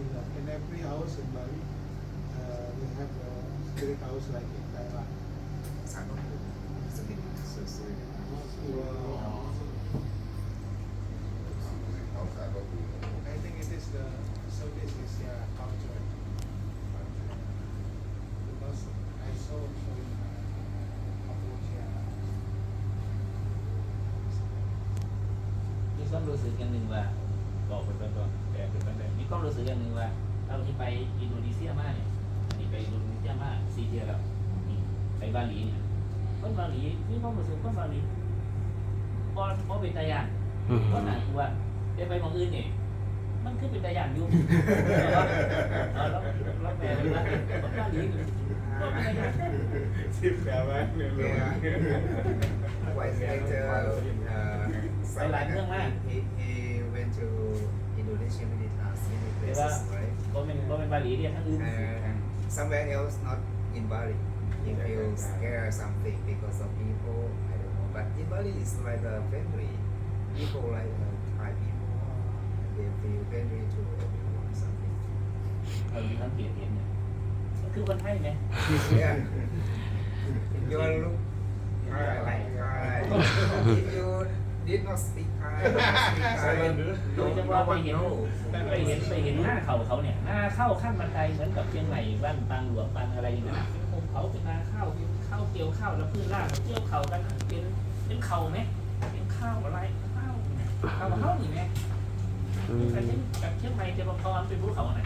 Manila. Uh, every house in Bali, uh, have a spirit house like in Taiwan. I think it is the service is yeah, culture. Because uh, I saw so in uh, Cambodia. Isang dosis in din ba? รู้สึกอย่างหนึ่งว่าบอกไปก่อนแต่เป็นแบบมีความรู้สึกอย่างหนึ่งว่าเราที่ไปอินโดนีเซียมาเนี่ยอันนี้ไปอินโดนีเซียมาสี่เดือนแล้วนี่ไปบาหลีเนี่ยคนบาหลีมีความรู้สึกคนบาหลีพอพอเป็นตาย่านอืมก็หนาตัวได้ไปหมองอื่นเนี่ยมันคือเป็นตาย่านอยู่เราเราเราแปลเลยว่าคนบาหลีก็เป็นตาย่านสิบแปดวันหนึ่ง Yeah. Twice later, uh, Phải làm nước mà. he, he went ก็เป็นก็เป็นบาหลีเรียกทั้งอื่น And somewhere else, not in Bali. He feels scared something because of people. I don't know. But in Bali, it's like a friendly. People like uh, Thai people. They feel friendly to everyone. Something. เราอยู่ทั้งเปลี่ยนเห็นเนี่ยมันคือคนไทยไหม Yeah. you are look Thai like Thai. if you did not speak Thai, speak Thai, โดยเฉ no, พาะ no ไป one เห็น know. ไปเห็นไปเห็นหน้าเขาเขาเนี่ยหน้าเข้าขั้นบันไดเหมือนกับเชียงใหม่บ้านปางหลวงปางอะไรอย่างเงี้ยนะเป็นภูเขาเป็นนาข้าวเป็นข้าวเกี่ยวข้าวแล้วพืชรากเกี่ยวเขากันเป็นเป็นเขาไหมเป็นข้าวอะไรข้าวข้าวข้าวนี่ไหมอืมแต่เช่นกับเชียงใหม่เจ้าพรเป็นภูเขาไหน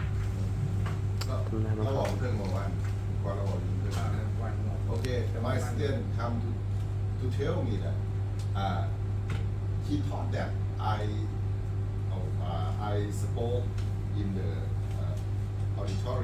เราบอกเรื่องเมื่อวานก่อนเราบอกเรื่อง Uh, one more. Okay, my student come to to tell me that uh, he thought that I oh, uh, I spoke in the uh, auditorium.